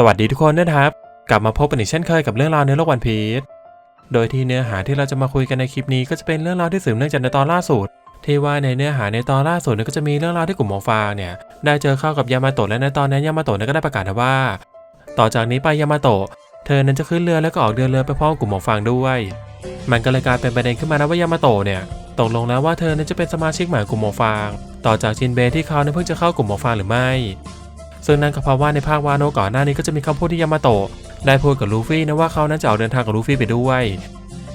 สวัสดีทุกคนนะครับ กลับมาพบกันอีกเช่นเคยกับเรื่องราวในโลกวันพีชโดยที่เนื้อหาที่เราจะมาคุยกันในคลิปนี้ก็จะเป็นเรื่องราวที่สืบเนื่องจากในตอนล่าสุด ที่ว่าในเนื้อหาในตอนล่าสุดนี่ยก็จะมีเรื่องราวที่กลุ่มหมอฟางเนี่ยได้เจอเข้ากับยามาโตะและในตอนนั้นยามาโตะก็ได้ประกาศว่า ต่อจากนี้ไปยามาโตะเธอนั้นจะขึ้นเรือแล้วก็ออกเดินเรือไปพร้อมกลุ่มหมอฟางด้วย มันก็เลยกลายเป็นประเด็นขึ้นมานะว่ายามาโตะเนี่ยตกลงแล้วว่าเธอนั้นจะเป็นสมาชิกใหม่กลุ่มหมอฟาง ต่อจากจินเบที่เขาเนี่ยเพิ่งจะเข้ากลุ่มหมอฟางหรือไม่ ซึ่งนั่นก็เพราะว่าในภาควาโนก่อนหน้านี้ก็จะมีคำพูดที่ยามาโตะได้พูดกับลูฟี่นะว่าเขานั้นจะออกเดินทางกับลูฟี่ไปด้วย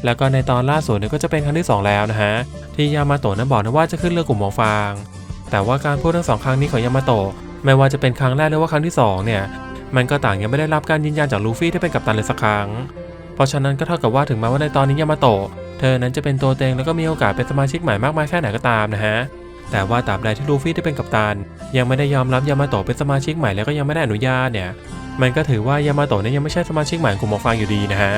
แล้วก็ในตอนล่าสุดเนี่ยก็จะเป็นครั้งที่สองแล้วนะฮะที่ยามาโตะนั้นบอกนะว่าจะขึ้นเรือกลุ่มหมอฟาง แต่ว่าการพูดทั้งสองครั้งนี้ของยามาโตะไม่ว่าจะเป็นครั้งแรกหรือว่าครั้งที่สองเนี่ย มันก็ต่างยังไม่ได้รับการยืนยันจากลูฟี่ที่เป็นกัปตันเลยสักครั้ง เพราะฉะนั้นก็เท่ากับว่าถึงแม้ว่าในตอนนี้ยามาโตะเธอนั้นจะเป็นตัวเต็งแล้วก็มีโอกาสเป็นสมาชิกใหม่มากมายแค่ไหนก็ตามนะฮะ แต่ว่าตราบใดที่ลูฟี่ที่เป็นกัปตัน ยังไม่ได้ยอมรับยามาโตะเป็นสมาชิกใหม่แล้วก็ยังไม่ได้อนุญาตเนี่ย มันก็ถือว่ายามาโตะเนี่ยยังไม่ใช่สมาชิกใหม่กลุ่มหมอฟางอยู่ดีนะฮะ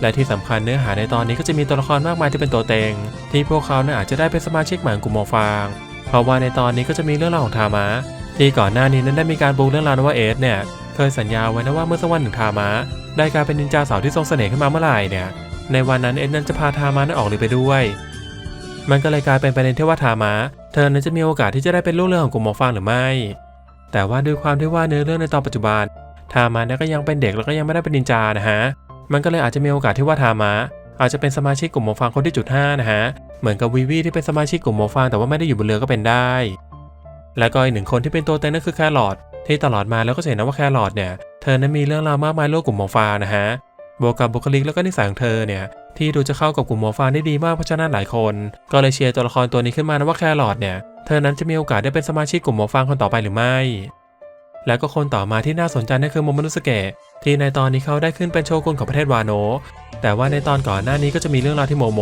และที่สำคัญเนื้อหาในตอนนี้ก็จะมีตัวละครมากมายที่เป็นตัวเต็ง ที่พวกเขาเนี่ยอาจจะได้เป็นสมาชิกใหม่กลุ่มหมอฟาง เพราะว่าในตอนนี้ก็จะมีเรื่องราวของทามะที่ก่อนหน้านี้นั้นได้มีการปูเรื่องราวนว่าเอสเนี่ยเคยสัญญาไว้นะว่าเมื่อสักวันหนึ่งทามะได้กลายเป็นนินจาสาวที่ทรงเสน่ห์ขึ้นมาเมื่อไหร่เนี่ยในวันนั้นเอสนั้นจะพาทามะนั้นออกเรือไปด้วย มันก็เลยกลายเป็นประเด็นที่ว่าทามะเธอนั้นจะมีโอกาสที่จะได้เป็นลูกเรือของกลุ่มหมอฟางหรือไม่ แต่ว่าด้วยความที่ว่าเนื้อเรื่องในตอนปัจจุบันทามะเนี่ยก็ยังเป็นเด็กแล้วก็ยังไม่ได้เป็นนินจานะฮะ มันก็เลยอาจจะมีโอกาสที่ว่าทามะอาจจะเป็นสมาชิกกลุ่มหมอฟางคนที่จุดห้านะฮะ เหมือนกับวีวีที่เป็นสมาชิกกลุ่มหมอฟางแต่ว่าไม่ได้อยู่บนเรือก็เป็นได้ แล้วก็อีกหนึ่งคนที่เป็นตัวเต็งนั่นคือแครอทที่ตลอดมาแล้วก็เห็นนะว่าแครอทเนี่ยเธอนั้นมีเรื่องราวมากมายโลกกลุ่มหมอฟางนะฮะบวกกับบุคลิกแล้วก็นิสัยของเธอเนี่ย ที่ดูจะเข้ากับกลุ่มหมอฟางได้ดีมากเพราะฉะนั้นหลายคน ก็เลยเชียร์ตัวละครตัวนี้ขึ้นมานะว่าแครอทเนี่ยเธอนั้นจะมีโอกาสได้เป็นสมาชิกกลุ่มหมอฟางคนต่อไปหรือไม่ แล้วก็คนต่อมาที่น่าสนใจนั่นคือโมโมนุสเกะที่ในตอนนี้เขาได้ขึ้นเป็นโชกุนของประเทศวาโน แต่ว่าในตอนก่อนหน้านี้ก็จะมีเรื่องราวที่โมโม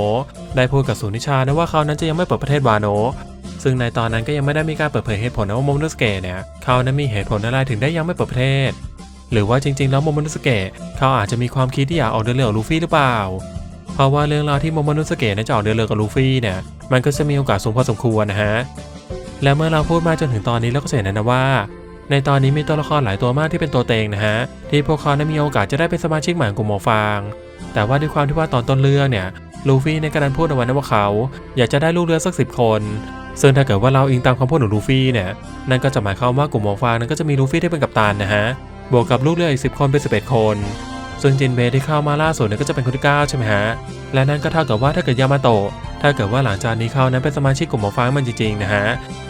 ได้พูดกับสุนิชานะว่าเขานั้นจะยังไม่เปิดประเทศวาโน ซึ่งในตอนนั้นก็ยังไม่ได้มีการเปิดเผยเหตุผลนะว่าโมโมนุสเกะเนี่ยเขานั้นมีเหตุผลอะไรถึงได้ยังไม่เปิดประเทศ หรือว่าจริงๆแล้วโมโมนุสเกะเขาอาจจะมีความคิดที่อยากออกเดินเรือลูฟี่หรือเปล่า เพราะว่าเรื่องราวที่โมโมโนสเกะนั้นจะออกเดินเรือกับลูฟี่เนี่ยมันก็จะมีโอกาสสูงพอสมควรนะฮะและเมื่อเราพูดมาจนถึงตอนนี้เราก็จะเห็นนะว่า ในตอนนี้มีตัวละครหลายตัวมากที่เป็นตัวเต็งนะฮะที่พวกเขานั้มีโอกาสจะได้เป็นสมาชิกใหม่ของกลุ่มหมอฟางแต่ว่าด้วยความที่ว่าตอนต้นเรื่องเนี่ยลูฟี่ในการพูดเอาไว้นะว่าเขา อยากจะได้ลูกเรือสักสิบคน ซึ่งถ้าเกิดว่าเราอิงตามคำพูดของลูฟี่เนี่ยนั่นก็จะหมายความว่ากลุ่มหมอฟางนั้นก็จะมีลูฟี่ที่เป็นกัปตันนะฮะบวกกับลูกเรืออีกสิบคนเป็นสิบเอ็ดคน ซึ่งจินเบย์ที่เข้ามาล่าสุดเนี่ยก็จะเป็นคนที่เก้าใช่ไหมฮะ และนั่นก็เท่ากับว่าถ้าเกิดยามาโตะถ้าเกิดว่าหลังจากนี้เขานั้นเป็นสมาชิกกลุ่มหมอฟางมันจริงๆนะฮะ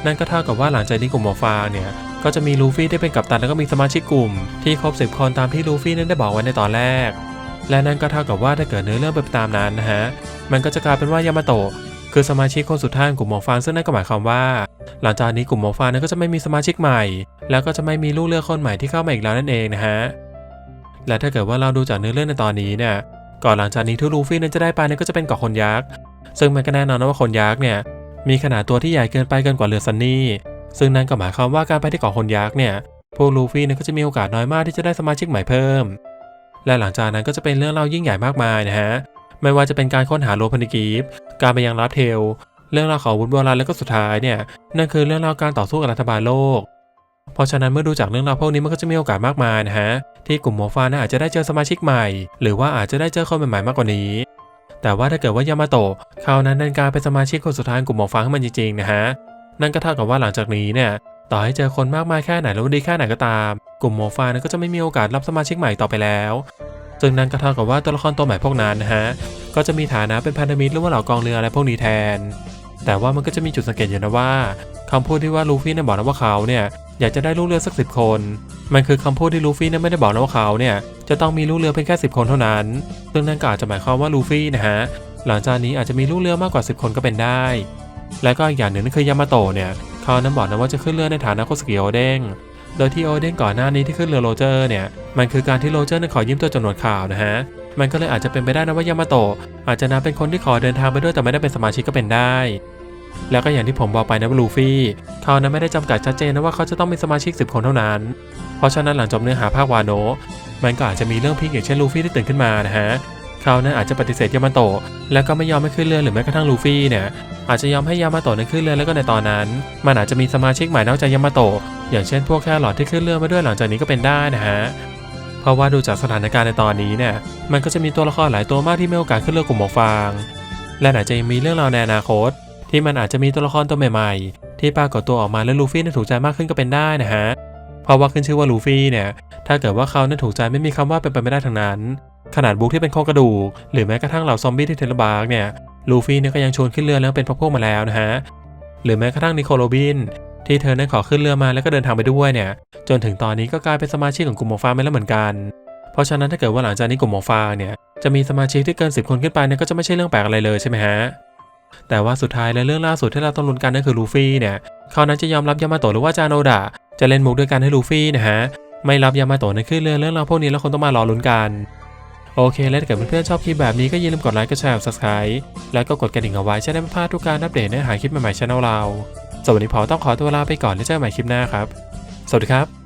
นั่นก็เท่ากับว่าหลังจากนี้กลุ่มหมอฟางเนี่ยก็จะมีลูฟี่ที่เป็นกัปตันแล้วก็มีสมาชิกกลุ่ม ที่ครบสิบคนตามที่ลูฟี่นั้นได้บอกไว้ในตอนแรก และนั่นก็เท่ากับว่าถ้าเกิดเนื้อเรื่องเป็นไปตามนั้นนะฮะ มันก็จะกลายเป็นว่ายามาโตะคือสมาชิกคนสุดท้ายของกลุ่มหมอฟางซึ่งนั่นก็หมายความว่า หลังจากนี้กลุ่มหมอฟางนั้นก็จะไม่มีสมาชิกใหม่ แล้วก็จะไม่มีลูกเรือคนใหม่ที่เข้ามาอีกแล้วนั่นเองนะฮะ และถ้าเกิดว่าเราดูจากเนื้อเรื่องในตอนนี้เนี่ยก่อนหลังจากนี้ที่ลูฟี่นั้นจะได้ไปเนี่ยก็จะเป็นเกาะคนยักษ์ซึ่งมันก็แน่นอนนะว่าคนยักษ์เนี่ยมีขนาดตัวที่ใหญ่เกินไปเกินกว่าเรือซันนี่ซึ่งนั่นก็หมายความว่าการไปที่เกาะคนยักษ์เนี่ยพวกลูฟี่เนี่ยก็จะมีโอกาสน้อยมากที่จะได้สมาชิกใหม่เพิ่ม และหลังจากนั้นก็จะเป็นเรื่องเล่ายิ่งใหญ่มากมายนะฮะไม่ว่าจะเป็นการค้นหาโลพันิกีฟการไปยังรับเทล เรื่องราวของวุฒิโบราณแล้วก็สุดท้ายเนี่ยนั่นคือเรื่องราวการต่อสู้กับรัฐบาลโลก เพราะฉะนั้นเมื่อดูจากเรื่องราวพวกนี้มันก็จะมีโอกาสมากมายนะฮะที่กลุ่มหมฟานะอาจจะได้เจอสมาชิกใหม่ หรือว่าอาจจะได้เจอคนใหม่ๆมากกว่านี้ แต่ว่าถ้าเกิดว่ายามาโตะเขานั้นเดินการเป็นสมาชิกคนสุดท้ายของกลุ่มหมฟาให้มันจริงๆนะฮะนั่นก็เท่ากับว่าหลังจากนี้เนี่ยต่อให้เจอคนมากมายแค่ไหนแล้วดีแค่ไหนก็ตาม กลุ่มหมฟานั้นก็จะไม่มีโอกาสรับสมาชิกใหม่ต่อไปแล้วซึ่งนั่นก็เท่ากับว่าตัวละครตัวใหม่พวกนั้นนะฮะก็จะมีฐานะเป็นพันธมิตรหรือว่าเหล่ากองเรืออะไรพวกนี้แทน แต่ว่ามันก็จะมีจุดสังเกตอยู่นะว่าคำพูดที่ว่าลูฟี่เนี่ยบอกนะว่าเขาเนี่ย อยากจะได้ลูกเรือสักสิบคน มันคือคำพูดที่ลูฟี่นี่ยไม่ได้บอกนะว่าเขาเนี่ยจะต้องมีลูกเรือเพียงแค่สิบคนเท่านั้น ซึ่งนั่นก็อาจจะหมายความว่าลูฟี่นะฮะหลังจากนี้อาจจะมีลูกเรือมากกว่า 10 คนก็เป็นได้ และก็อีกอย่างหนึ่งนั่นคือยามาโตะเนี่ยเขานั้นบอกนะว่าจะขึ้นเรือในฐานะโคสกิโอเด้งโดยที่โอเด้งก่อนหน้านี้ที่ขึ้นเรือโรเจอร์เนี่ยมันคือการที่โรเจอร์นั้นขอยืมตัวจำนวนข่าวนะฮะมันก็เลยอาจจะเป็นไปได้นะว่ายามาโตะอาจจะนับเป็นคนที่ขอเดินทางไปด้วยแต่ไม่ได้เป็นสมาชิกก็เป็นได้ แล้วก็อย่างที่ผมบอกไปนะว่าลูฟี่เขานั้นไม่ได้จำกัดชัดเจนนะว่าเขาจะต้องมีสมาชิก 10 คนเท่านั้น เพราะฉะนั้นหลังจบเนื้อหาภาควาโนมันก็อาจจะมีเรื่องพีคอย่างเช่นลูฟี่ที่ตื่นขึ้นมานะฮะเขานั้นอาจจะปฏิเสธยามาโตะแล้วก็ไม่ยอมให้ขึ้นเรือหรือแม้กระทั่งลูฟี่เนี่ยอาจจะยอมให้ยามาโตะนั้นขึ้นเรือแล้วก็ในตอนนั้น มันอาจจะมีสมาชิกใหม่นอกจากยามาโตะอย่างเช่นพวกแครอทที่ขึ้นเรือมาด้วยหลังจากนี้ก็เป็นได้นะฮะเพราะว่าดูจากสถานการณ์ในตอนนี้เนี่ยมันก็จะมีตัวละครหลายตัวมากที่มีโอกาสขึ้นเรือกลุ่มหมวกฟาง และอาจจะยังมีเรื่องราวในอนาคต ที่มันอาจจะมีตัวละครตัวใหม่ๆ ที่ปรากฏตัวออกมาและลูฟี่นั้นถูกใจมากขึ้นก็เป็นได้นะฮะ เพราะว่าขึ้นชื่อว่าลูฟี่เนี่ยถ้าเกิดว่าเขานั้นถูกใจไม่มีคำว่าเป็นไปไม่ได้ทั้งนั้น ขนาดบุ๊กที่เป็นโครงกระดูก หรือแม้กระทั่งเหล่าซอมบี้ที่เทเลบาร์กเนี่ยลูฟี่เนี่ยก็ยังชวนขึ้นเรือแล้วเป็นพวกพวกมาแล้วนะฮะหรือแม้กระทั่งนิโคลโรบินที่เธอนั้นขอขึ้นเรือมาแล้วก็เดินทางไปด้วยเนี่ย จนถึงตอนนี้ก็กลายเป็นสมาชิกของกลุ่มหมวกฟางไปแล้วเหมือนกัน เพราะฉะนั้นถ้าเกิดว่าหลังจากนี้กลุ่มหมวกฟางเนี่ยจะมีสมาชิกที่เกิน 10 คนขึ้นไปเนี่ยก็จะไม่ใช่เรื่องแปลกอะไรเลยใช่ไหมฮะ แต่ว่าสุดท้ายและเรื่องล่าสุดที่เราต้องลุ้นกันนั่นคือลูฟี่เนี่ยเขานั้นจะยอมรับยามาโตะหรือว่าจานโนดะจะเล่นมุกด้วยกันให้ลูฟี่นะฮะไม่รับยามาโตะในขึ้นเรือเรื่องราวพวกนี้แล้วคนต้องมารอลุ้นกันโอเค แล้วถ้าเกิดเพื่อนๆชอบคลิปแบบนี้ก็อย่าลืมกดไลค์กดแชร์ subscribe แล้วก็กดกระดิ่งเอาไว้จะได้ไม่พลาดทุกการอัปเดตเนื้อหาคลิปใหม่ๆช่องเราสวัสดีพอต้องขอตัวลาไปก่อนแล้วเจอกันใหม่คลิปหน้าครับ สวัสดีครับ